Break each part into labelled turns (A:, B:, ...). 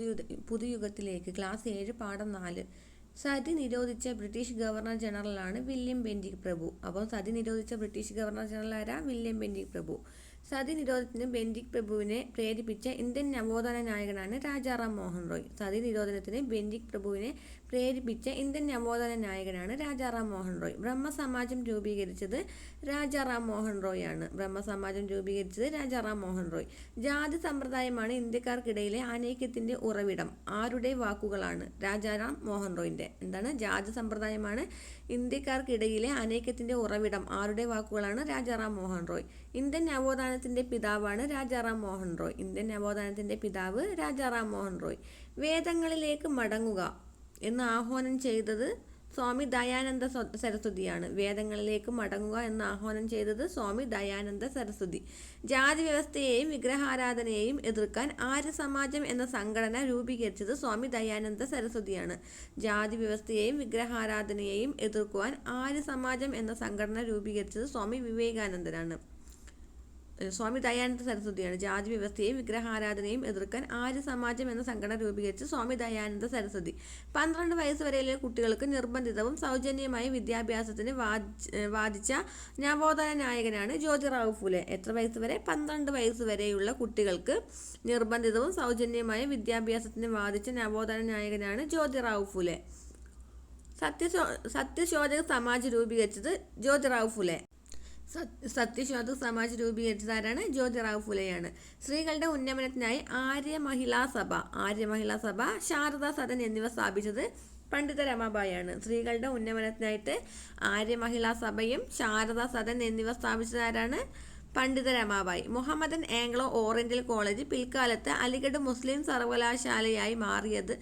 A: പുതുയു പുതുയുഗത്തിലേക്ക് class ഏഴ് പാഠം നാല്. സതി നിരോധിച്ച ബ്രിട്ടീഷ് ഗവർണർ ജനറലാണ് വില്യം ബെന്റിക് പ്രഭു. അപ്പോൾ സതി നിരോധിച്ച ബ്രിട്ടീഷ് ഗവർണർ ജനറൽ ആരാ? വില്യം ബെന്റിക് പ്രഭു. സതി നിരോധനത്തിന് ബെൻഡിക് പ്രഭുവിനെ പ്രേരിപ്പിച്ച ഇന്ത്യൻ നവോത്ഥാന നായകനാണ് രാജാറാം മോഹൻ റോയ്. സതി നിരോധനത്തിന് ബെൻഡിക് പ്രഭുവിനെ പ്രേരിപ്പിച്ച ഇന്ത്യൻ നവോത്ഥാന നായകനാണ് രാജാറാം മോഹൻ റോയ്. ബ്രഹ്മസമാജം രൂപീകരിച്ചത് രാജാറാം മോഹൻ റോയ് ആണ്. ബ്രഹ്മസമാജം രൂപീകരിച്ചത് രാജാറാം മോഹൻ റോയ്. ജാതി സമ്പ്രദായമാണ് ഇന്ത്യക്കാർക്കിടയിലെ അനൈക്യത്തിന്റെ ഉറവിടം. ആരുടെ വാക്കുകളാണ് രാജാറാം മോഹൻ റോയിന്റെ? എന്താണ്? ജാതി സമ്പ്രദായമാണ് ഇന്ത്യക്കാർക്കിടയിലെ അനൈക്യത്തിന്റെ ഉറവിടം. ആരുടെ വാക്കുകളാണ് രാജാറാം മോഹൻ റോയ്? ഇന്ത്യൻ നവോത്ഥാനത്തിന്റെ പിതാവാണ് രാജാറാം മോഹൻ റോയ്. ഇന്ത്യൻ നവോത്ഥാനത്തിന്റെ പിതാവ് രാജാറാം മോഹൻ റോയ്. വേദങ്ങളിലേക്ക് മടങ്ങുക എന്ന് ആഹ്വാനം ചെയ്തത് സ്വാമി ദയാനന്ദ സരസ്വതിയാണ്. വേദങ്ങളിലേക്ക് മടങ്ങുക എന്ന് ആഹ്വാനം ചെയ്തത് സ്വാമി ദയാനന്ദ സരസ്വതി. ജാതി വ്യവസ്ഥയെയും വിഗ്രഹാരാധനയെയും എതിർക്കാൻ ആര്യ സമാജം എന്ന സംഘടന രൂപീകരിച്ചത് സ്വാമി ദയാനന്ദ സരസ്വതിയാണ്. ജാതി വ്യവസ്ഥയെയും വിഗ്രഹാരാധനയെയും എതിർക്കുവാൻ ആര്യ സമാജം എന്ന സംഘടന രൂപീകരിച്ചത് സ്വാമി വിവേകാനന്ദനാണ്. സ്വാമി ദയാനന്ദ സരസ്വതിയാണ്. ജാതി വ്യവസ്ഥയെയും വിഗ്രഹാരാധനയും എതിർക്കാൻ ആര്യ സമാജം എന്ന സംഘടന രൂപീകരിച്ച് സ്വാമി ദയാനന്ദ സരസ്വതി. പന്ത്രണ്ട് വയസ്സ് വരെയുള്ള കുട്ടികൾക്ക് നിർബന്ധിതവും സൗജന്യമായ വിദ്യാഭ്യാസത്തിന് വാദിച്ച നവോത്ഥാന നായകനാണ് ജ്യോതിറാവു ഫുലെ. എത്ര വയസ്സ് വരെ? പന്ത്രണ്ട് വയസ്സ് വരെയുള്ള കുട്ടികൾക്ക് നിർബന്ധിതവും സൗജന്യമായ വിദ്യാഭ്യാസത്തിന് വാദിച്ച നവോത്ഥാന നായകനാണ് ജ്യോതിറാവു ഫുലെ. സത്യശോ സത്യശോധക സമാജ് രൂപീകരിച്ചത് ജ്യോതിറാവു ഫുലെ. സത്യശോധക സമാജ് രൂപീകരിച്ചതാരാണ്? ജ്യോതിറാവു ഫുലെയാണ്. സ്ത്രീകളുടെ ഉന്നമനത്തിനായി ആര്യ മഹിളാ സഭ ആര്യ മഹിളാ സഭ ശാരദാ സദൻ എന്നിവ സ്ഥാപിച്ചത് പണ്ഡിത രമാബായാണ് സ്ത്രീകളുടെ ഉന്നമനത്തിനായിട്ട് ആര്യ മഹിളാ സഭയും ശാരദാ സദൻ എന്നിവ സ്ഥാപിച്ചതാരാണ്? Pandita Ramabai. Mohammedan Anglo Oriental College പിൽക്കാലത്ത് അലിഗഡ് മുസ്ലിം സർവകലാശാലയായി മാറിയത്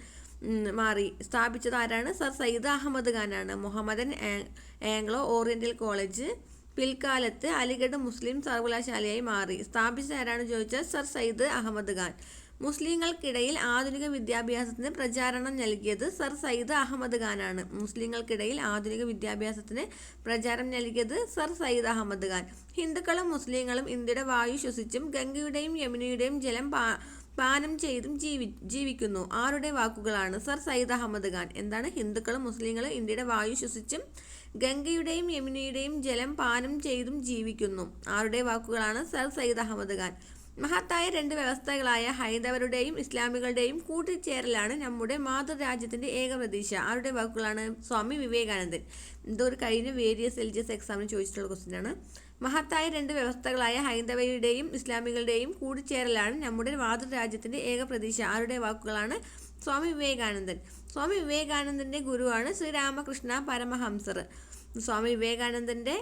A: മാറി. സ്ഥാപിച്ചതാരാണ്? സർ സയ്യിദ് അഹമ്മദ് ഖാനാണ്. മുഹമ്മദൻ ആംഗ്ലോ ഓറിയന്റൽ കോളേജ് പിൽക്കാലത്ത് അലിഗഡ് മുസ്ലിം സർവകലാശാലയായി മാറി. സ്ഥാപിച്ചത് ആരാണ് ചോദിച്ചാൽ സർ സയ്യിദ് അഹമ്മദ് ഖാൻ. മുസ്ലിങ്ങൾക്കിടയിൽ ആധുനിക വിദ്യാഭ്യാസത്തിന് പ്രചാരണം നൽകിയത് സർ സയ്യിദ് അഹമ്മദ് ഖാനാണ്. മുസ്ലിങ്ങൾക്കിടയിൽ ആധുനിക വിദ്യാഭ്യാസത്തിന് പ്രചാരം നൽകിയത് സർ സയ്യിദ് അഹമ്മദ് ഖാൻ. ഹിന്ദുക്കളും മുസ്ലിങ്ങളും ഇന്ത്യയുടെ വായു ശ്വസിച്ചും ഗംഗയുടെയും യമുനയുടെയും ജലം പാ പാനം ചെയ്തും ജീവി ജീവിക്കുന്നു. ആരുടെ വാക്കുകളാണ്? സർ സയ്യിദ് അഹമ്മദ് ഖാൻ. എന്താണ്? ഹിന്ദുക്കളും മുസ്ലിങ്ങളും ഇന്ത്യയുടെ വായു ശ്വസിച്ചും ഗംഗയുടെയും യമുനയുടെയും ജലം പാനം ചെയ്തും ജീവിക്കുന്നു. ആരുടെ വാക്കുകളാണ്? സർ സയ്യിദ് അഹമ്മദ് ഖാൻ. മഹത്തായ രണ്ട് വ്യവസ്ഥകളായ ഹൈന്ദവരുടെയും ഇസ്ലാമികളുടെയും കൂട്ടിച്ചേരലാണ് നമ്മുടെ മാതൃരാജ്യത്തിന്റെ ഏക പ്രതീക്ഷ. ആരുടെ വാക്കുകളാണ് സ്വാമി വിവേകാനന്ദൻ? ഇതൊരു കഴിഞ്ഞ വേരിയസ് എൽ ജി എസ് എക്സാമിന് ചോദിച്ചിട്ടുള്ള ക്വസ്റ്റ്യൻ ആണ്. മഹത്തായ രണ്ട് വ്യവസ്ഥകളായ ഹൈന്ദവരുടെയും ഇസ്ലാമികളുടെയും കൂടിച്ചേരലാണ് നമ്മുടെ മാതൃരാജ്യത്തിന്റെ ഏക പ്രതീക്ഷ. ആരുടെ വാക്കുകളാണ് സ്വാമി വിവേകാനന്ദൻ? സ്വാമി വിവേകാനന്ദന്റെ ഗുരുവാണ് ശ്രീരാമകൃഷ്ണ പരമഹംസർ. സ്വാമി വിവേകാനന്ദന്റെ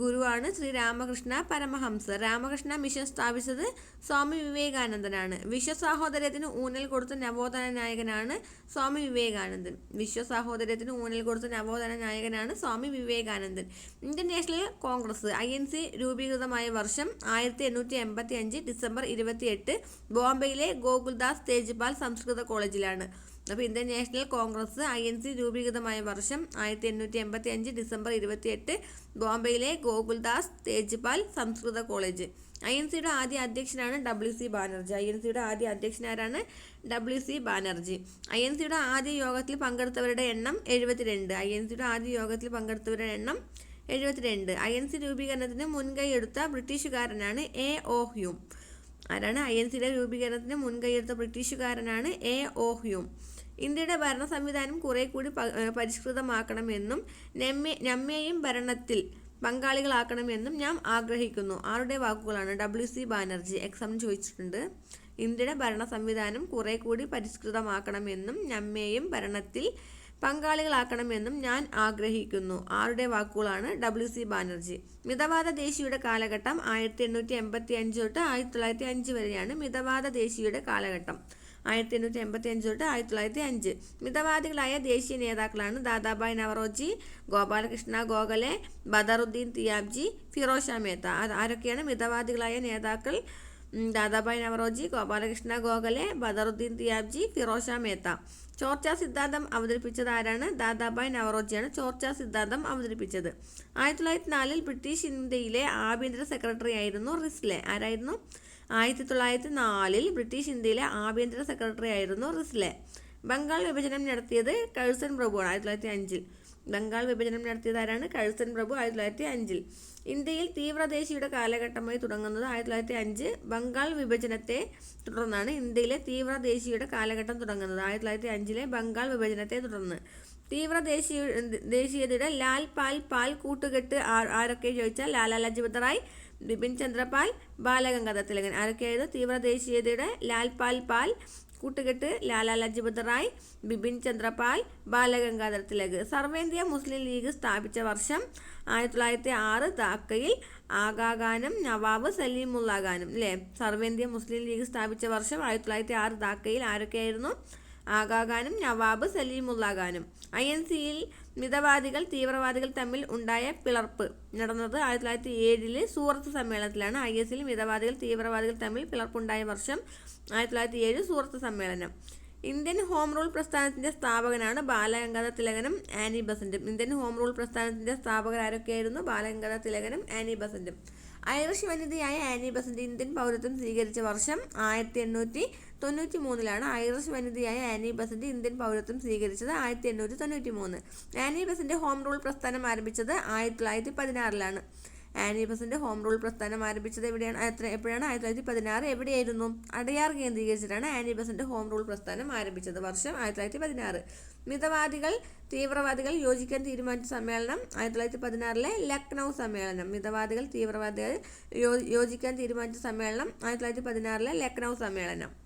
A: ഗുരുവാണ് ശ്രീ രാമകൃഷ്ണ പരമഹംസർ. രാമകൃഷ്ണ മിഷൻ സ്ഥാപിച്ചത് സ്വാമി വിവേകാനന്ദനാണ്. വിശ്വസാഹോദര്യത്തിന് ഊന്നൽ കൊടുത്ത നവോത്ഥാന നായകനാണ് സ്വാമി വിവേകാനന്ദൻ. വിശ്വസാഹോദര്യത്തിന് ഊന്നൽ കൊടുത്ത നവോത്ഥാന നായകനാണ് Swami Vivekanandan. Indian National Congress I N C രൂപീകൃതമായ വർഷം ആയിരത്തി എണ്ണൂറ്റി എൺപത്തി അഞ്ച് ഡിസംബർ ഇരുപത്തി എട്ട് ബോംബെയിലെ ഗോകുൽദാസ് തേജ്പാൽ സംസ്കൃത കോളേജിലാണ്. അപ്പോൾ Indian National Congress I N C രൂപീകൃതമായ വർഷം ആയിരത്തി എണ്ണൂറ്റി എൺപത്തി അഞ്ച് ഡിസംബർ ഇരുപത്തിയെട്ട് ബോംബെയിലെ ഗോകുൽദാസ് തേജ്പാൽ സംസ്കൃത കോളേജ്. ഐ എൻ സിയുടെ ആദ്യ അധ്യക്ഷനാണ് W C Banerjee. I N സിയുടെ ആദ്യ അധ്യക്ഷനാരാണ് W C Banerjee. I N സിയുടെ ആദ്യ യോഗത്തിൽ പങ്കെടുത്തവരുടെ എണ്ണം എഴുപത്തിരണ്ട്. ഐ എൻ സിയുടെ ആദ്യ യോഗത്തിൽ പങ്കെടുത്തവരുടെ എണ്ണം എഴുപത്തിരണ്ട്. ഐ എൻ സി രൂപീകരണത്തിന് മുൻകൈ എടുത്ത ബ്രിട്ടീഷുകാരനാണ് എ ഓ ഹ്യൂം. ആരാണ്? ഐ എൻ സിയുടെ രൂപീകരണത്തിന് മുൻകൈയെടുത്ത ബ്രിട്ടീഷുകാരനാണ് എ ഓഹ്യൂം ഹ്യൂം. ഇന്ത്യയുടെ ഭരണ സംവിധാനം കുറെ കൂടി പരിഷ്കൃതമാക്കണമെന്നും നമ്മെ നമ്മെയും ഭരണത്തിൽ പങ്കാളികളാക്കണമെന്നും ഞാൻ ആഗ്രഹിക്കുന്നു. ആരുടെ വാക്കുകളാണ്? ഡബ്ല്യു സി ബാനർജി എക്സാമിന് ചോദിച്ചിട്ടുണ്ട്. ഇന്ത്യയുടെ ഭരണ സംവിധാനം കുറെ കൂടി പരിഷ്കൃതമാക്കണമെന്നും നമ്മെയും ഭരണത്തിൽ പങ്കാളികളാക്കണമെന്നും ഞാൻ ആഗ്രഹിക്കുന്നു. ആരുടെ വാക്കുകളാണ് ഡബ്ല്യു സി ബാനർജി. മിതവാദ ദേശീയയുടെ കാലഘട്ടം ആയിരത്തി എണ്ണൂറ്റി എൺപത്തി അഞ്ച് തൊട്ട് ആയിരത്തി തൊള്ളായിരത്തി അഞ്ച് വരെയാണ് മിതവാദ ദേശീയയുടെ കാലഘട്ടം. ആയിരത്തി എണ്ണൂറ്റി എൺപത്തി അഞ്ച് തൊട്ട് ആയിരത്തി തൊള്ളായിരത്തി അഞ്ച് മിതവാദികളായ ദേശീയ നേതാക്കളാണ് ദാദാഭായ് നവറോജി ഗോപാലകൃഷ്ണ ഗോഖലെ ബദറുദ്ദീൻ തിയാബ്ജി ഫിറോഷ മേത്ത. ആരൊക്കെയാണ് മിതവാദികളായ നേതാക്കൾ? ദാദാഭായ് നവറോജി ഗോപാലകൃഷ്ണ ഗോഖലെ ബദറുദ്ദീൻ തിയാബ്ജി ഫിറോഷ മേത്ത. ചോർച്ച സിദ്ധാന്തം അവതരിപ്പിച്ചത് ആരാണ്? ദാദാഭായ് നവറോജിയാണ് ചോർച്ച സിദ്ധാന്തം അവതരിപ്പിച്ചത്. ആയിരത്തി തൊള്ളായിരത്തി നാലിൽ ബ്രിട്ടീഷ് ഇന്ത്യയിലെ ആഭ്യന്തര സെക്രട്ടറി ആയിരുന്നു റിസ്ലെ. ആരായിരുന്നു? ആയിരത്തി തൊള്ളായിരത്തി നാലിൽ ബ്രിട്ടീഷ് ഇന്ത്യയിലെ ആഭ്യന്തര സെക്രട്ടറി ആയിരുന്നു റിസ്ലെ. ബംഗാൾ വിഭജനം നടത്തിയത് കഴ്സൺ പ്രഭുവാണ് ആയിരത്തി തൊള്ളായിരത്തി അഞ്ചിൽ ബംഗാൾ വിഭജനം നടത്തിയത് ആരാണ്? കഴ്സൺ പ്രഭു ആയിരത്തി തൊള്ളായിരത്തി അഞ്ചിൽ ഇന്ത്യയിൽ തീവ്രദേശിയുടെ കാലഘട്ടമായി തുടങ്ങുന്നത് ആയിരത്തി തൊള്ളായിരത്തി അഞ്ച് ബംഗാൾ വിഭജനത്തെ തുടർന്നാണ് ഇന്ത്യയിലെ തീവ്രദേശിയുടെ കാലഘട്ടം തുടങ്ങുന്നത് ആയിരത്തി തൊള്ളായിരത്തി അഞ്ചിലെ ബംഗാൾ വിഭജനത്തെ തുടർന്ന്. തീവ്രദേശീയ ദേശീയതയുടെ ലാൽ പാൽ പാൽ കൂട്ടുകെട്ട് ആരൊക്കെ ചോദിച്ചാൽ ലാലാ ലജ്പത് റായ് ബിപിൻ ചന്ദ്രപാൽ ബാലഗംഗാധർ തിലകൻ. ആരൊക്കെയായിരുന്നു തീവ്രദേശീയതയുടെ ലാൽ പാൽ പാൽ കൂട്ടുകെട്ട് ലാലാ ലജ്പത് റായ് ബിപിൻ ചന്ദ്രപാൽ ബാലഗംഗാധർ തിലക്. സർവേന്ത്യ മുസ്ലിം ലീഗ് സ്ഥാപിച്ച വർഷം ആയിരത്തി തൊള്ളായിരത്തി ആറ് ധാക്കയിൽ ആഗാഖാനും നവാബ് സലീമുള്ള ഖാനും അല്ലേ സർവേന്ത്യ മുസ്ലിം ലീഗ് സ്ഥാപിച്ച വർഷം ആയിരത്തി തൊള്ളായിരത്തി ആറ് ധാക്കയിൽ ആരൊക്കെയായിരുന്നു? ആഗാഖാനും നവാബ് സലീമുള്ള ഐ എൻ സിയിൽ മിതവാദികൾ തീവ്രവാദികൾ തമ്മിൽ ഉണ്ടായ പിളർപ്പ്. നടന്നത് ആയിരത്തി തൊള്ളായിരത്തി ഏഴിലെ സൂറത്ത് സമ്മേളനത്തിലാണ് ഐ എസിൽ മിതവാദികൾ തീവ്രവാദികൾ തമ്മിൽ പിളർപ്പുണ്ടായ വർഷം ആയിരത്തി തൊള്ളായിരത്തി ഏഴ് സൂറത്ത് സമ്മേളനം. ഇന്ത്യൻ ഹോം റൂൾ പ്രസ്ഥാനത്തിന്റെ സ്ഥാപകനാണ് ബാലഗംഗാധര തിലകനും ആനി ബസന്റും. ഇന്ത്യൻ ഹോം റൂൾ പ്രസ്ഥാനത്തിന്റെ സ്ഥാപകരാരൊക്കെയായിരുന്നു ബാലഗംഗാധര തിലകനും ആനി ബസന്റും. ഐറിഷ് വനിതയായ ആനി ബസന്റ് ഇന്ത്യൻ പൗരത്വം സ്വീകരിച്ച വർഷം ആയിരത്തി എണ്ണൂറ്റി തൊണ്ണൂറ്റി മൂന്നിലാണ് ഐറിഷ് വനിതയായ ആനി ബസന്റ് ഇന്ത്യൻ പൗരത്വം സ്വീകരിച്ചത് ആയിരത്തി എണ്ണൂറ്റി തൊണ്ണൂറ്റി മൂന്ന് ആനി ബസന്റ് ഹോം റൂൾ പ്രസ്ഥാനം ആരംഭിച്ചത് ആയിരത്തി തൊള്ളായിരത്തി പതിനാറിലാണ് ആനി ബസന്റ് ഹോം റൂൾ പ്രസ്ഥാനം ആരംഭിച്ചത് എവിടെയാണ്? എത്ര എപ്പോഴാണ്? ആയിരത്തി തൊള്ളായിരത്തി പതിനാറ് എവിടെയായിരുന്നു? അടയാർ കേന്ദ്രീകരിച്ചിട്ടാണ് ആനി ബസന്റ് ഹോം റൂൾ പ്രസ്ഥാനം ആരംഭിച്ചത്. വർഷം ആയിരത്തി തൊള്ളായിരത്തി പതിനാറ് മിതവാദികൾ തീവ്രവാദികൾ യോജിക്കാൻ തീരുമാനിച്ച സമ്മേളനം ആയിരത്തി തൊള്ളായിരത്തി പതിനാറിലെ ലക്നൗ സമ്മേളനം. മിതവാദികൾ തീവ്രവാദികൾ യോജിക്കാൻ തീരുമാനിച്ച സമ്മേളനം ആയിരത്തി തൊള്ളായിരത്തി പതിനാറിലെ ലക്നൗ സമ്മേളനം.